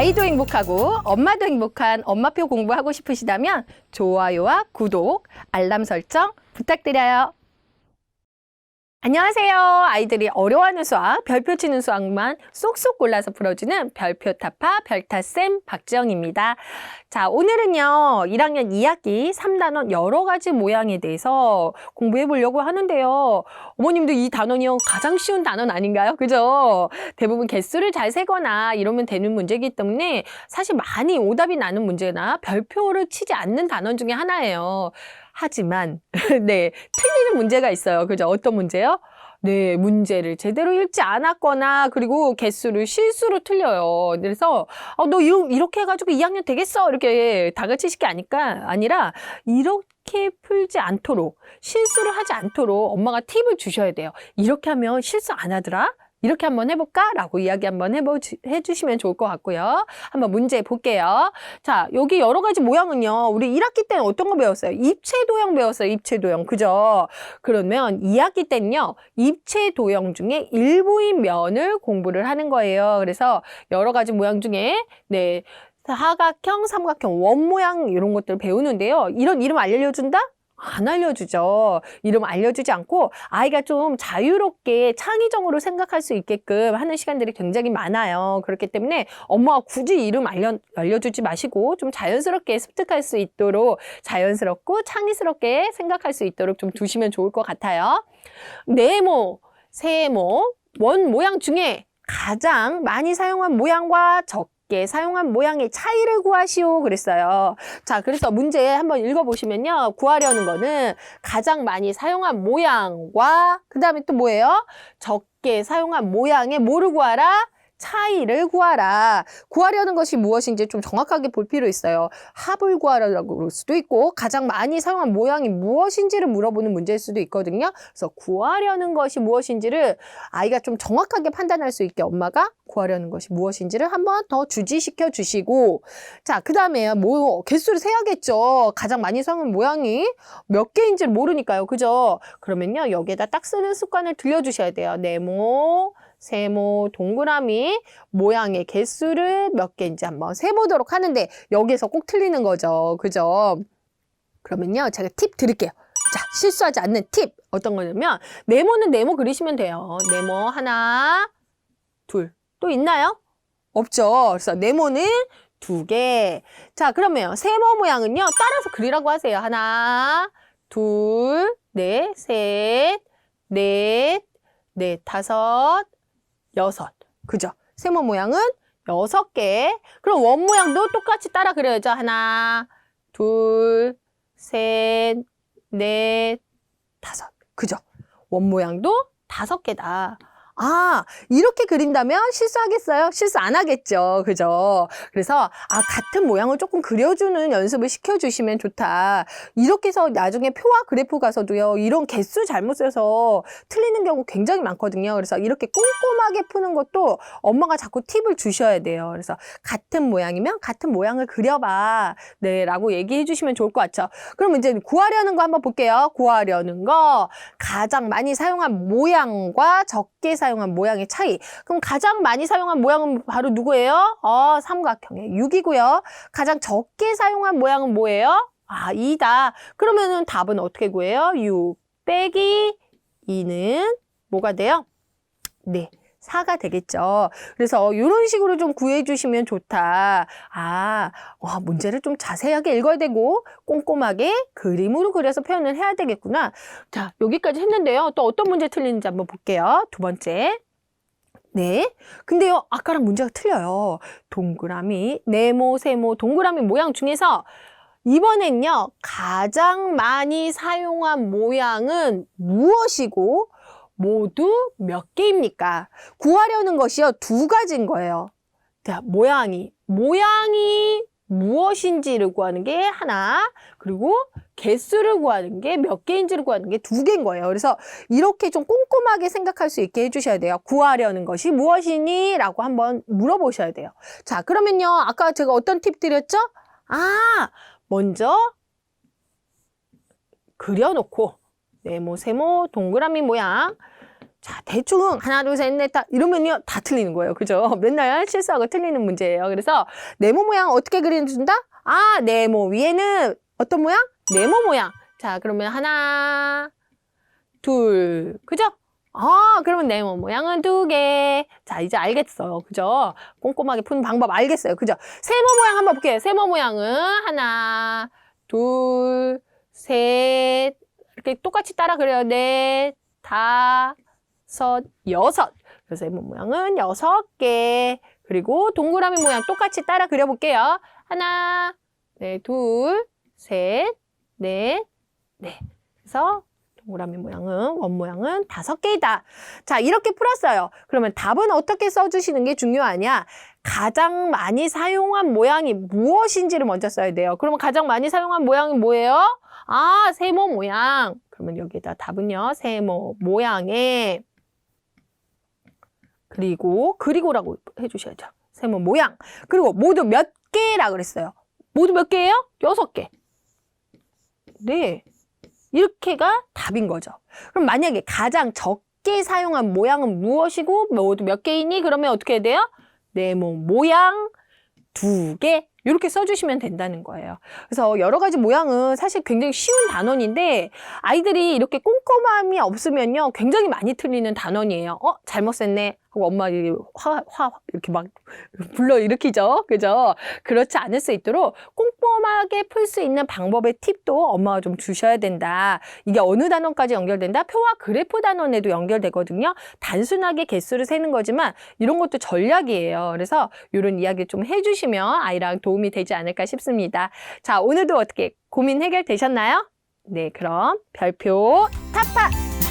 아이도 행복하고 엄마도 행복한 엄마표 공부하고 싶으시다면 좋아요와 구독, 알람 설정 부탁드려요. 안녕하세요. 아이들이 어려워하는 수학, 별표 치는 수학만 쏙쏙 골라서 풀어주는 별표 타파 별타쌤 박지영입니다. 자, 오늘은요, 1학년 2학기 3단원 여러 가지 모양에 대해서 공부해 보려고 하는데요. 어머님도 이 단원이요, 가장 쉬운 단원 아닌가요? 그죠? 대부분 개수를 잘 세거나 이러면 되는 문제이기 때문에 사실 많이 오답이 나는 문제나 별표를 치지 않는 단원 중에 하나예요. 하지만, 네, 틀리는 문제가 있어요. 그죠? 어떤 문제요? 네, 문제를 제대로 읽지 않았거나, 그리고 개수를 실수로 틀려요. 그래서, 어, 너 이러, 이렇게 해가지고 2학년 되겠어? 이렇게 다그치실 게 아니까, 아니라, 이렇게 풀지 않도록, 실수를 하지 않도록 엄마가 팁을 주셔야 돼요. 이렇게 하면 실수 안 하더라? 이렇게 한번 해볼까? 라고 이야기 한번 해보, 해주시면 좋을 것 같고요. 한번 문제 볼게요. 자, 여기 여러 가지 모양은요. 우리 1학기 때는 어떤 거 배웠어요? 입체 도형 배웠어요. 입체 도형. 그죠? 그러면 2학기 때는요. 입체 도형 중에 일부인 면을 공부를 하는 거예요. 그래서 여러 가지 모양 중에 네. 사각형, 삼각형, 원 모양 이런 것들 배우는데요. 이런 이름 알려준다? 안 알려주죠. 이름 알려주지 않고 아이가 좀 자유롭게 창의적으로 생각할 수 있게끔 하는 시간들이 굉장히 많아요. 그렇기 때문에 엄마가 굳이 이름 알려, 알려주지 마시고 좀 자연스럽게 습득할 수 있도록 자연스럽고 창의스럽게 생각할 수 있도록 좀 두시면 좋을 것 같아요. 네모, 세모, 원 모양 중에 가장 많이 사용한 모양과 적 게 사용한 모양의 차이를 구하시오 그랬어요. 자, 그래서 문제 한번 읽어보시면요. 구하려는 거는 가장 많이 사용한 모양과 그 다음에 또 뭐예요? 적게 사용한 모양의 뭐를 구하라? 차이를 구하라. 구하려는 것이 무엇인지 좀 정확하게 볼 필요 있어요. 합을 구하라고 그럴 수도 있고 가장 많이 사용한 모양이 무엇인지를 물어보는 문제일 수도 있거든요. 그래서 구하려는 것이 무엇인지를 아이가 좀 정확하게 판단할 수 있게 엄마가 구하려는 것이 무엇인지를 한번 더 주지시켜 주시고 자, 그다음에 뭐 개수를 세야겠죠. 가장 많이 사용한 모양이 몇 개인지를 모르니까요. 그죠? 그러면요. 여기에다 딱 쓰는 습관을 들려 주셔야 돼요. 네모 세모, 동그라미 모양의 개수를 몇 개인지 한번 세보도록 하는데 여기에서 꼭 틀리는 거죠. 그죠? 그러면요. 제가 팁 드릴게요. 자, 실수하지 않는 팁. 어떤 거냐면 네모는 네모 그리시면 돼요. 네모 하나, 둘. 또 있나요? 없죠. 그래서 네모는 두 개. 자, 그러면 세모 모양은요. 따라서 그리라고 하세요. 하나, 둘, 넷, 셋, 넷, 넷, 다섯, 여섯. 그죠? 세모 모양은 여섯 개. 그럼 원 모양도 똑같이 따라 그려야죠. 하나, 둘, 셋, 넷, 다섯. 그죠? 원 모양도 다섯 개다. 아, 이렇게 그린다면 실수하겠어요? 실수 안 하겠죠. 그죠? 그래서, 아, 같은 모양을 조금 그려주는 연습을 시켜주시면 좋다. 이렇게 해서 나중에 표와 그래프 가서도요, 이런 개수 잘못 써서 틀리는 경우 굉장히 많거든요. 그래서 이렇게 꼼꼼하게 푸는 것도 엄마가 자꾸 팁을 주셔야 돼요. 그래서 같은 모양이면 같은 모양을 그려봐. 네, 라고 얘기해 주시면 좋을 것 같죠. 그럼 이제 구하려는 거 한번 볼게요. 구하려는 거, 가장 많이 사용한 모양과 적게 사용한 모양의 차이. 그럼 가장 많이 사용한 모양은 바로 누구예요? 어, 삼각형의 6이고요. 가장 적게 사용한 모양은 뭐예요? 아, 2다. 그러면은 답은 어떻게 구해요? 6 빼기 2는 뭐가 돼요? 네. 4가 되겠죠. 그래서 이런 식으로 좀 구해 주시면 좋다. 아, 와, 문제를 좀 자세하게 읽어야 되고 꼼꼼하게 그림으로 그려서 표현을 해야 되겠구나. 자, 여기까지 했는데요. 또 어떤 문제 틀리는지 한번 볼게요. 두 번째. 네. 근데요, 아까랑 문제가 틀려요. 동그라미, 네모, 세모, 동그라미 모양 중에서 이번엔요, 가장 많이 사용한 모양은 무엇이고, 모두 몇 개입니까? 구하려는 것이요, 두 가지인 거예요. 자, 모양이. 모양이 무엇인지를 구하는 게 하나, 그리고 개수를 구하는 게 몇 개인지를 구하는 게 두 개인 거예요. 그래서 이렇게 좀 꼼꼼하게 생각할 수 있게 해주셔야 돼요. 구하려는 것이 무엇이니? 라고 한번 물어보셔야 돼요. 자, 그러면요. 아까 제가 어떤 팁 드렸죠? 아, 먼저 그려놓고 네모, 세모, 동그라미 모양 자, 대충 하나, 둘, 셋, 넷, 다 이러면요 다 틀리는 거예요. 그죠? 맨날 실수하고 틀리는 문제예요. 그래서 네모 모양 어떻게 그려준다? 아, 네모 위에는 어떤 모양? 네모 모양. 자, 그러면 하나, 둘, 그죠? 아, 그러면 네모 모양은 두 개. 자, 이제 알겠어요. 그죠? 꼼꼼하게 푸는 방법 알겠어요. 그죠? 세모 모양 한번 볼게요. 세모 모양은 하나, 둘, 셋. 이렇게 똑같이 따라 그려요. 넷, 다 섯, 여섯. 그래서 세모 모양은 여섯 개. 그리고 동그라미 모양 똑같이 따라 그려볼게요. 하나, 네, 둘, 셋, 넷, 네. 그래서 동그라미 모양은 원 모양은 다섯 개이다. 자 이렇게 풀었어요. 그러면 답은 어떻게 써주시는 게 중요하냐? 가장 많이 사용한 모양이 무엇인지를 먼저 써야 돼요. 그러면 가장 많이 사용한 모양이 뭐예요? 아 세모 모양. 그러면 여기에다 답은요 세모 모양에 그리고 그리고라고 해주셔야죠. 세모 모양. 그리고 모두 몇 개라 그랬어요. 모두 몇 개예요? 여섯 개. 네. 이렇게가 답인 거죠. 그럼 만약에 가장 적게 사용한 모양은 무엇이고 모두 몇 개이니? 그러면 어떻게 돼요? 네모 모양 두 개. 이렇게 써주시면 된다는 거예요. 그래서 여러 가지 모양은 사실 굉장히 쉬운 단원인데 아이들이 이렇게 꼼꼼함이 없으면요 굉장히 많이 틀리는 단원이에요. 어 잘못 썼네 하고 엄마 화, 화 이렇게 막 불러 일으키죠. 그죠? 그렇지 않을 수 있도록 꼼꼼하게 풀 수 있는 방법의 팁도 엄마가 좀 주셔야 된다. 이게 어느 단원까지 연결된다? 표와 그래프 단원에도 연결되거든요. 단순하게 개수를 세는 거지만 이런 것도 전략이에요. 그래서 이런 이야기 좀 해주시면 아이랑 도움이 되지 않을까 싶습니다. 자, 오늘도 어떻게 고민 해결되셨나요? 네, 그럼 별표 타파!